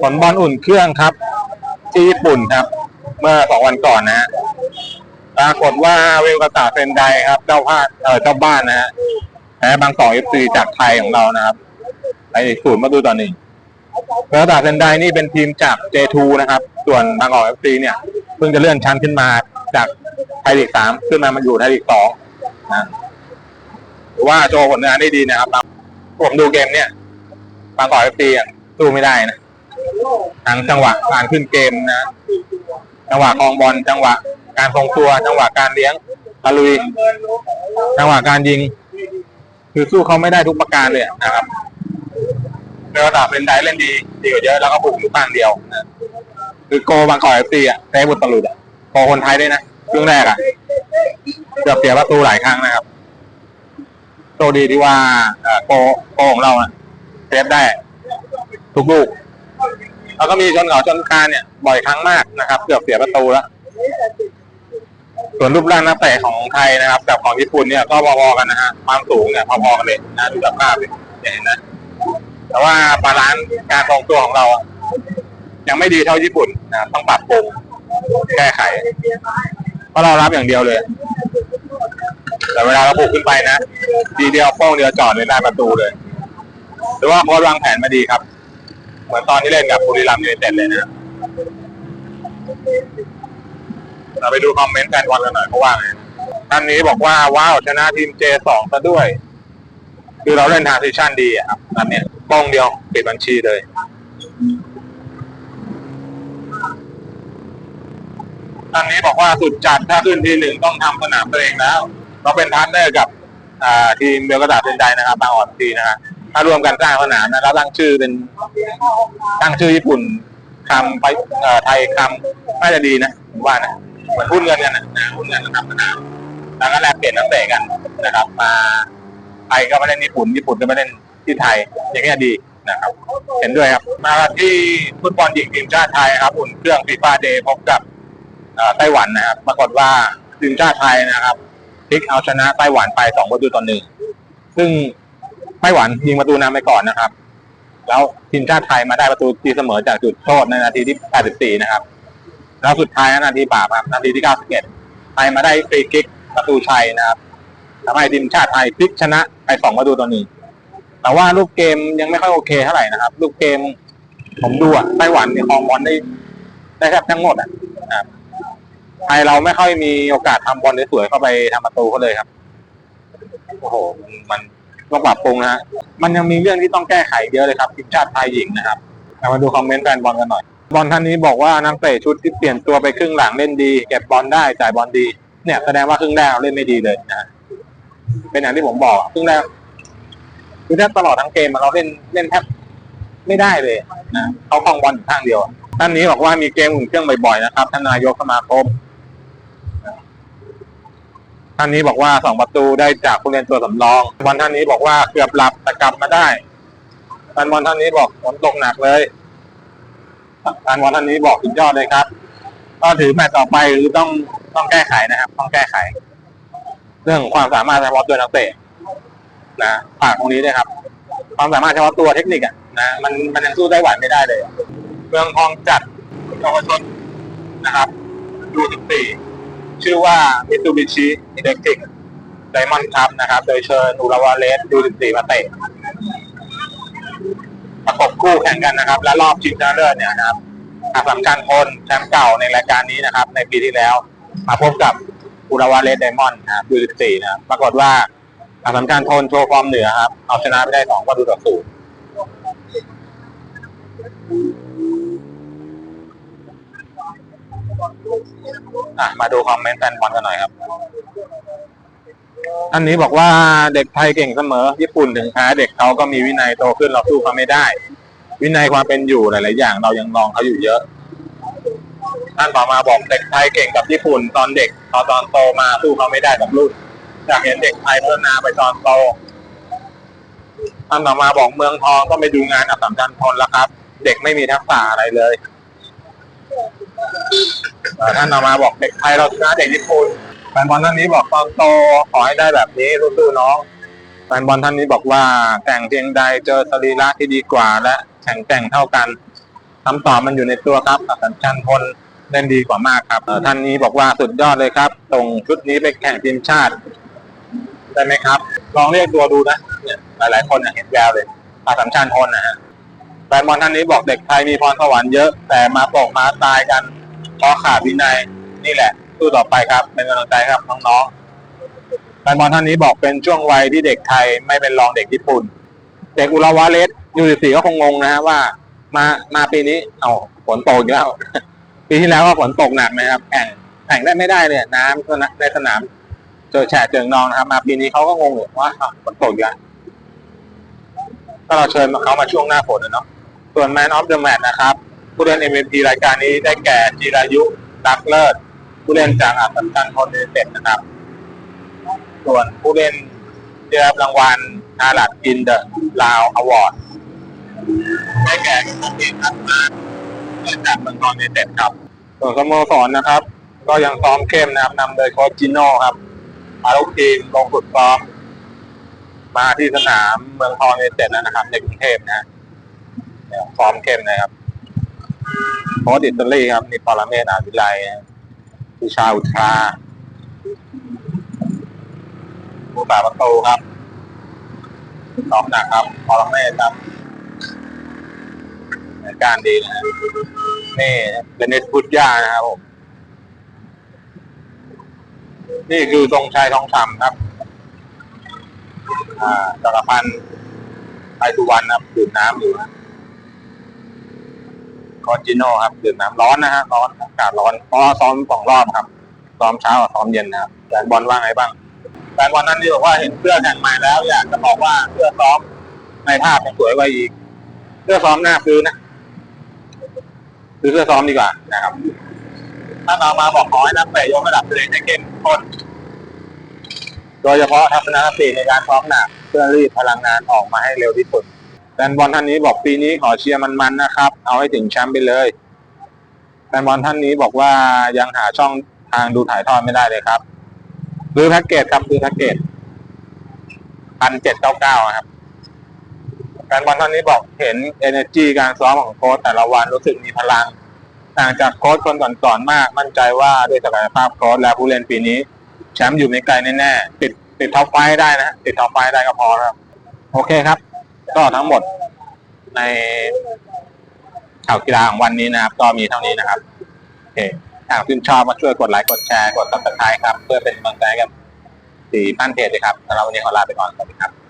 ผลบอลอุ่นเครื่องครับ ที่ญี่ปุ่นครับ เมื่อสองวันก่อนนะฮะปรากฏว่าเวลกาตาเซนไดครับ เจ้าพาดเออเจ้าบ้านนะฮะแพ้บางกอกเอฟซีจากไทยของเรานะครับไปศูนย์มาดูตอหนึ่งเวลกาตาเซนไดนี่เป็นทีมจาก J2 นะครับ ส่วนบางกอกเอฟซีเนี่ยเพิ่งจะเลื่อนชั้นขึ้นมาจากไทยลีกสามขึ้นมามาอยู่ไทยลีกสองนะถือว่าโชว์ผลงานได้ดีนะครับผมดูเกมเนี่ยบางกอกเอฟซีอะสู้ไม่ได้นะ ทั้งจังหวะการขึ้นเกมนะจังหวะคลองบอลจังหวะการทรงตัว จังหวะการเลี้ยงตะลุยจังหวะการยิง คือสู้เขาไม่ได้ทุกประการเลยนะครับในระดับเล่นได้เล่นดีดีกว่าเยอะแล้วก็บุกอยู่ข้างเดียวนะคือโกบางกอกเอฟซีอะแพ้บุตรตะลุดอะโกคนไทยด้วยนะครึ่งแรกอะเกือบเสียประตูหลายครั้งนะครับโชคดีที่ว่าอ่อโกโกของเราอะเซฟได้ทุกลูก แล้วก็มีชนเขาชนคานเนี่ยบ่อยครั้งมากนะครับ เกือบเสียประตูแล้วส่วนรูปร่างนักเตะของไทยนะครับ กับของญี่ปุ่นเนี่ยก็พอๆกันนะฮะความสูงเนี่ยพอๆกันเลยนะดูจากภาพเลยเนี่ยเห็นนะแต่ว่าบาลานซ์การทรงตัวของเรา ยังไม่ดีเท่าญี่ปุ่นนะต้องปรับปรุงแก้ไขเพราะเรารับอย่างเดียวเลย แต่เวลาเราบุกขึ้นไปนะทีเดียวโป้งเดียวจอดเลยได้ประตูเลย หรือว่าโค้ชวางแผนมาดีครับ เหมือนตอนที่เล่นกับบุรีรัมย์ยูไนเต็ดเลยนะเราไปดูคอมเมนต์แฟนบอลกันหน่อยเขาว่าไงท่านนี้บอกว่าว้าวชนะทีม J2 ซะด้วย คือเราเล่นทางซิชั่นดีอะครับนันเนี้ยป้องเดียวปิดบัญชีเลยท่านนี้บอกว่าสุดจัดถ้าขึ้นทีหนึ่งต้องทำสนามตัวเองแล้ว เราเป็นพาร์ทเนอร์กับทีมเบลกระดาษเซนไดนะครับบางออนทีนะฮะ ถ้ารวมกันสร้างสนามนะแล้วตั้งชื่อเป็นตั้งชื่อญี่ปุ่นคำไปเอ่อไทยคำน่าจะดีนะผมว่านะเหมือนหุ้นเงินกันนะนะหุ้นเงินกันทำสนามแล้วก็แลกเปลี่ยนนักเตะกันนะครับ มาไทยก็มาเล่นญี่ปุ่น ญี่ปุ่นก็มาเล่นที่ไทย อย่างเงี้ยดีนะครับ เห็นด้วยครับ มาที่ฟุตบอลหญิงทีมชาติไทยครับอุ่นเครื่องฟีฟ่าเดย์พบกับไต้หวันนะครับปรากฏว่าทีมชาติไทยนะครับพลิกเอาชนะไต้หวันไปสองประตูต่อหนึ่งซึ่ง ไต้หวันยิงประตูนำไปก่อนนะครับ แล้วทีมชาติไทยมาได้ประตูตีเสมอจากจุดโทษในนาทีที่ 84 นะครับ แล้วสุดท้ายนาทีบาปครับนาทีที่ 91 ไทยมาได้ฟรีคิกประตูชัยนะครับทำให้ทีมชาติไทยพลิกชนะไปสองประตูต่อหนึ่งแต่ว่าลูกเกมยังไม่ค่อยโอเคเท่าไหร่นะครับ ลูกเกมผมดูอะไต้หวันเนี่ยครองบอลได้ได้แทบทั้งหมดอะนะครับไทยเราไม่ค่อยมีโอกาสทำบอลสวยๆเข้าไปทำประตูเขาเลยครับ โอ้โห มัน ต้องปรับปรุงนะฮะมันยังมีเรื่องที่ต้องแก้ไขเยอะเลยครับทีมชาติไทยหญิงนะครับเรามาดูคอมเมนต์แฟนบอลกันหน่อย บอลท่านนี้บอกว่านักเตะชุดที่เปลี่ยนตัวไปครึ่งหลังเล่นดี เก็บบอลได้จ่ายบอลดี เนี่ยแสดงว่าครึ่งแรกเล่นไม่ดีเลยนะฮะเป็นอย่างที่ผมบอกครึ่งแรกคือแทบตลอดทั้งเกมเราเล่นเล่นแทบไม่ได้เลยนะเขาคลองบอลอยู่ข้างเดียวท่านนี้บอกว่ามีเกมอุ่นเครื่องบ่อยๆนะครับท่านนายกสมาคม ท่านนี้บอกว่าสองประตูได้จากผู้เล่นตัวสำรอง วันท่านนี้บอกว่าเกือบหลับแต่กลับมาได้ท่านวันท่านนี้บอกฝนตกหนักเลยท่านวันท่านนี้บอกสุดยอดเลยครับ ก็ถือแมตช์ต่อไปคือต้องต้องแก้ไขนะครับ ต้องแก้ไข เรื่องความสามารถเฉพาะตัวนักเตะนะฝากตรงนี้ด้วยครับ ความสามารถเฉพาะตัวเทคนิคอะนะมันมันยังสู้ไต้หวันไม่ได้เลยเมืองทองจัดเยาวชนนะครับดูสิบสี่ ชื่อว่า Mitsubishi Electric Diamond Cup นะครับ โดยเชิญอุราวาเลสดู14มาเตะประกบคู่แข่งกันนะครับ และรอบชิงชนะเลิศเนี่ยนะครับอาสำคัญพลแชมป์เก่าในรายการนี้นะครับ ในปีที่แล้ว มาพบกับอุราวาเลสไดมอนด์นะครับดู14นะครับปรากฏว่าอาสำคัญพลโชว์ฟอร์มเหนือครับ เอาชนะไปได้สองประตูต่อศูนย์ อะมาดูคอมเมนต์แฟนบอลกันหน่อยครับ อันนี้บอกว่าเด็กไทยเก่งเสมอ ญี่ปุ่นถึงแพ้เด็กเขาก็มีวินัยโตขึ้นเราสู้เขาไม่ได้ วินัยความเป็นอยู่หลาย ๆ อย่างเรายังลองเขาอยู่เยอะ ท่านต่อมาบอกเด็กไทยเก่งกับญี่ปุ่นตอนเด็กพอตอนโตมาสู้เขาไม่ได้กับรุ่นอยากเห็นเด็กไทยพัฒนาไปตอนโตท่านต่อมาบอกเมืองทองก็ไปดูงานอัสสัมชัญพลแล้วครับ เด็กไม่มีทักษะอะไรเลย ท่านต่อมาบอกเด็กไทยเราชนะเด็กญี่ปุ่นแฟนบอลท่านนี้บอกตอนโตขอให้ได้แบบนี้สู้ๆน้องแฟนบอลท่านนี้บอกว่าแข่งเพียงใดเจอสรีระที่ดีกว่า และแข่งแกร่งเท่ากันคำตอบมันอยู่ในตัวครับอัศชันพลเล่นดีกว่ามากครับท่านนี้บอกว่าสุดยอดเลยครับส่งชุดนี้ไปแข่งทีมชาติได้ไหมครับ ลองเรียกตัวดูนะเนี่ยหลายๆคนเห็นแววเลยอาสัมชันพลนะฮะแฟนบอลท่านนี้บอกเด็กไทยมีพรสวรรค์เยอะ แต่มาตกมาตายกัน พราะขาดวินัยนี่แหละสู้ต่อไปครับเป็นกำลังใจครับน้องๆแฟนบอลท่านนี้บอกเป็นช่วงวัยที่เด็กไทยไม่เป็นรองเด็กญี่ปุ่น เด็กอุราวาเลสยูสิสี่ก็คงงงนะฮะว่า มามาปีนี้เอาฝนตกอีกแล้วปีที่แล้วก็ฝนตกหนักนะครับแข่งแข่งได้ไม่ได้เลยน้ำในสนามเจอแฉะเจอนองนะครับ มาปีนี้เขาก็งงอยู่ว่าฝนตกอีกแล้วก็เราเชิญเขามาช่วงหน้าฝนนะเนาะส่วน Man of the Match นะครับ ผู้เล่น MVP รายการนี้ได้แก่จิรายุดักเลิศผู้เล่นจากอัศชันพลเดเต็ดนะครับ ส่วนผู้เล่นได้รับรางวัลอาลัดอินเดอะลาวอวอร์ดได้แก่คุณเทัศมาจากเมืองทองยูไนเต็ดครับ ส่วนสโมสรนะครับ ก็ยังซ้อมเข้มนะครับนำโดยโค้ชจิโน่ครับพาลูกทีมลงฝึกซ้อม มาที่สนามเมืองทองยูไนเต็ดนะครับในกรุงเทพนะซ้อมเข้มนะครับ โค้ชอิตาลีครับนิปาราเมศอาวิไลนะวิชาอุทราผู้ป่าประตูครับซ้อมหนักครับปาราเมศครับการดีนะนี่เป็นเนสพุทธยานะครับผมนี่คือทรงชัยทองคำครับอ่าจักรพันธ์ไอสุวรรณครับดื่มน้ำอยู่นะ คอนจิโน่ครับดื่มน้ำร้อนนะฮะร้อนอากาศร้อนเพราะซ้อมสองรอบครับซ้อมเช้ากับซ้อมเย็นนะครับแฟนบอลว่าไงบ้างแฟนบอลนั้นที่บอกว่าเห็นเสื้อแข่งใหม่แล้ว อยากจะบอกว่าเสื้อซ้อมในภาพยังสวยกว่าอีกเสื้อซ้อมหน้าซื้อนะซื้อเสื้อซ้อมดีกว่านะครับ ถ้าเรามาบอกขอให้นักเตะยกระดับตัวเองให้เข้มข้นโดยเฉพาะทัศนคติในการซ้อมหนักเพื่อรีดพลังงานออกมาให้เร็วที่สุด แฟนบอลท่านนี้บอกปีนี้ขอเชียร์มันๆนะครับ เอาให้ถึงแชมป์ไปเลยแฟนบอลท่านนี้บอกว่ายังหาช่องทางดูถ่ายทอดไม่ได้เลยครับดูแพ็กเกจครับดูแพ็กเกจพันเจ็ดเก้าเก้าครับแฟนบอลท่านนี้บอกเห็น energy การซ้อมของโค้ชแต่ละวันรู้สึกมีพลังต่างจากโค้ชคนก่อนๆมาก มั่นใจว่าด้วยศักยภาพโค้ชและผู้เล่นปีนี้ แชมป์อยู่ไม่ไกลแน่ๆติดติดท็อปไฟได้นะติดท็อปไฟได้ก็พอแล้วครับโอเคครับ ก็ทั้งหมดในข่าวกีฬาของวันนี้นะครับ ก็มีเท่านี้นะครับโอเคถ้าคุณชอบมาช่วยกดไลค์กดแชร์กดติดตามครับ เพื่อเป็นกำลังใจกับสี่พันเพจเลยครับสำหรับวันนี้ขอลาไปก่อนสวัสดีครับ